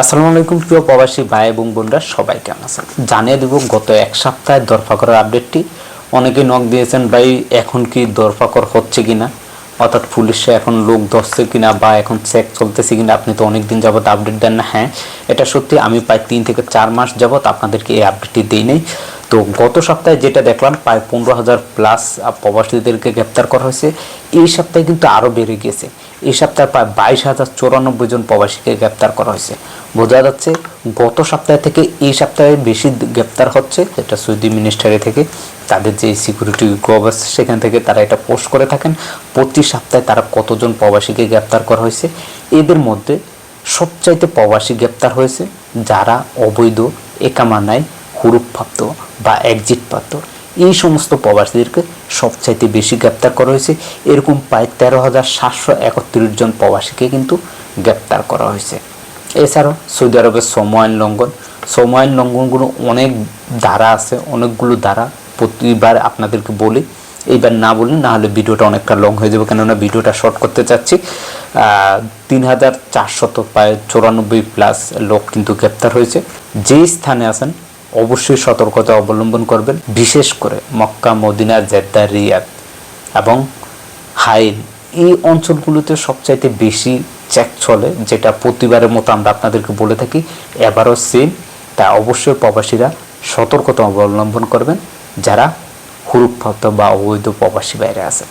আসসালামু আলাইকুম প্রিয় প্রবাসী ভাই এবং বোনরা, সবাই কেমন আছেন? জানিয়ে দেব, গত এক সপ্তাহের দরফাকরের আপডেটটি। অনেকে নক দিয়েছেন, ভাই, এখন কি দরফাকর হচ্ছে কিনা? অর্থাৎ পুলিশে এখন লোক ধরছে কিনা বা এখন চেক চলতেছে কিনা? আপনি তো অনেক দিন যাবত আপডেট দেন না। হ্যাঁ এটা সত্যি, আমি প্রায় তিন থেকে চার মাস যাবত আপনাদেরকে এই আপডেটটি দিই নেই। তো গত সপ্তাহে যেটা দেখলাম, প্রায় পনেরো হাজার প্লাস প্রবাসীদেরকে গ্রেপ্তার করা হয়েছে। এই সপ্তাহে কিন্তু আরও বেড়ে গিয়েছে। এই সপ্তাহে প্রায় বাইশ হাজার চৌরানব্বই জন প্রবাসীকে গ্রেপ্তার করা হয়েছে। বোঝা যাচ্ছে গত সপ্তাহ থেকে এই সপ্তাহে বেশি গ্রেপ্তার হচ্ছে এটা সৌদি মিনিস্টারি থেকে। তাদের যে সিকিউরিটি আছে, সেখান থেকে তারা এটা পোস্ট করে থাকেন। প্রতি সপ্তাহে তারা কতজন প্রবাসীকে গ্রেপ্তার করা হয়েছে? এদের মধ্যে সবচাইতে প্রবাসী গ্রেপ্তার হয়েছে যারা অবৈধ, একামানায় হুরুপ্রাপ্ত বা এক্সিট প্রাপ্ত এই সমস্ত প্রবাসীদেরকে সবচাইতে বেশি গ্রেপ্তার করা হয়েছে। এরকম প্রায় তেরো হাজার সাতশো একত্রিশ জন প্রবাসীকে কিন্তু গ্রেপ্তার করা হয়েছে। এছাড়াও সৌদি আরবের সময় লঙ্ঘন। সময় লঙ্ঘনগুলো অনেক ধারা আছে, অনেকগুলো ধারা। প্রতিবার আপনাদেরকে বলি, এইবার না বলি, না হলে ভিডিওটা অনেকটা লং হয়ে যাবে। কেননা ভিডিওটা শর্ট করতে চাচ্ছি। তিন হাজার চারশত প্রায় চৌরানব্বই প্লাস লোক কিন্তু গ্রেপ্তার হয়েছে। যেই স্থানে আছেন, অবশ্যই সতর্কতা অবলম্বন করবেন। বিশেষ করে মক্কা, মদিনা, জেদ্দা, রিয়াদ এবং হাইল। এই অঞ্চলগুলোতে সবচাইতে বেশি চেক চলে, যেটা প্রতিবারের মতো আমরা আপনাদেরকে বলে থাকি, এবারও সেম তা অবশ্যই প্রবাসীরা সতর্কতা অবলম্বন করবেন, যারা হুরুপ্রাপ্ত বা অবৈধ প্রবাসী বাইরে আছে